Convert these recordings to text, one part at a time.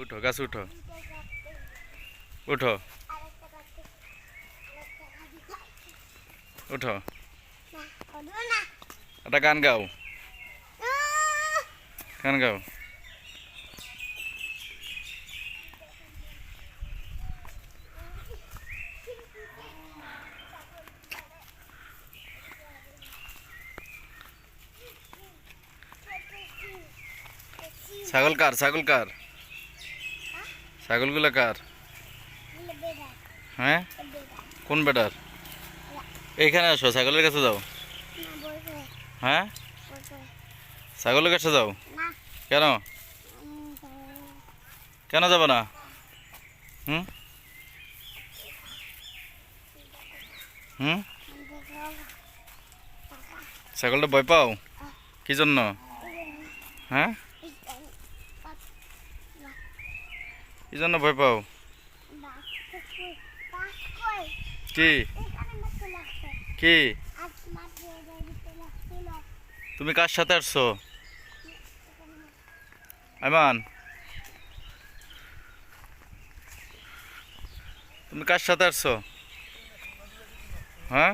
উঠো গাছ উঠো। উঠো। উঠো। একটা গান গাও। গান গাও। ছাগল কার ছাগল কার? ছাগলগুলো কার? হ্যাঁ? কোন বেটার? এইখানে আসো, ছাগলের কাছে যাও। হ্যাঁ? ছাগলের কাছে যাও। কেন? কেন যাবে না? হুম? হুম? ছাগলটা ভয় পাও? কি জন্য? হ্যাঁ? জন্য ভয় পাও? কি? কি? তুমি কার সাথে আসছো? আইমান? তুমি কার সাথে আসছো? হ্যাঁ?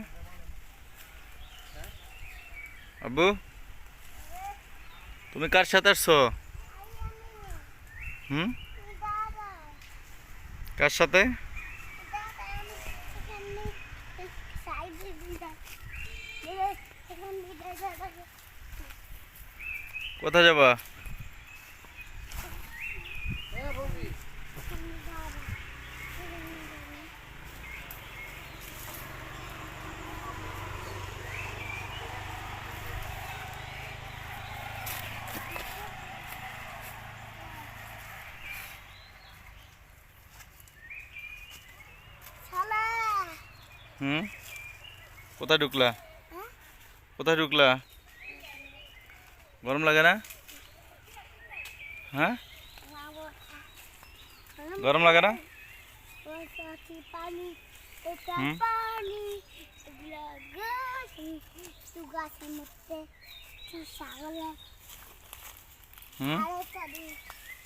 আব্বু? তুমি কার সাথে আসছো? হুম? কার সাথে? কোথায় যাবা? হুম কোথায় ঢুকলা হ্যাঁ? কোথায় ঢুকলা গরম লাগে না হ্যাঁ গরম লাগে না পানি এটা হুম? পানি এগুলো গাছ তু গাছের মধ্যে তু ছাগলে হুম আরেকটা দি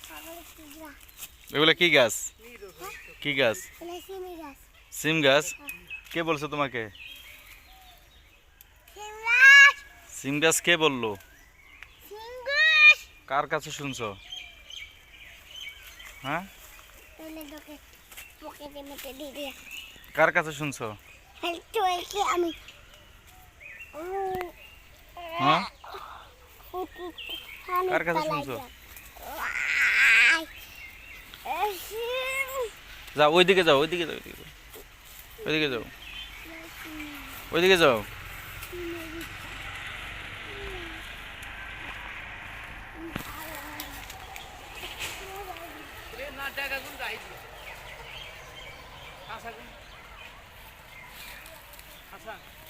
ছাগলের টুকরা এগুলো কি গাছ কি গাছ এটা সিমি গাছ সিম গাছ কে বলছো তোমাকে? সিম গাছ কে বলল? কার কাছে শুনছ? হ্যাঁ? কার কাছে শুনছ? আমি হ্যাঁ? কার কার কাছে শুনছো? যাও ওইদিকে যাও ওইদিকে যাও ওইদিকে যাও। ওইদিকে যাও। ওইদিকে যাও।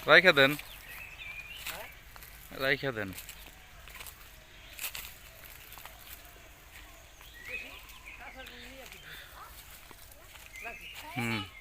রাইখা দেন। রাইখা দেন। হুম।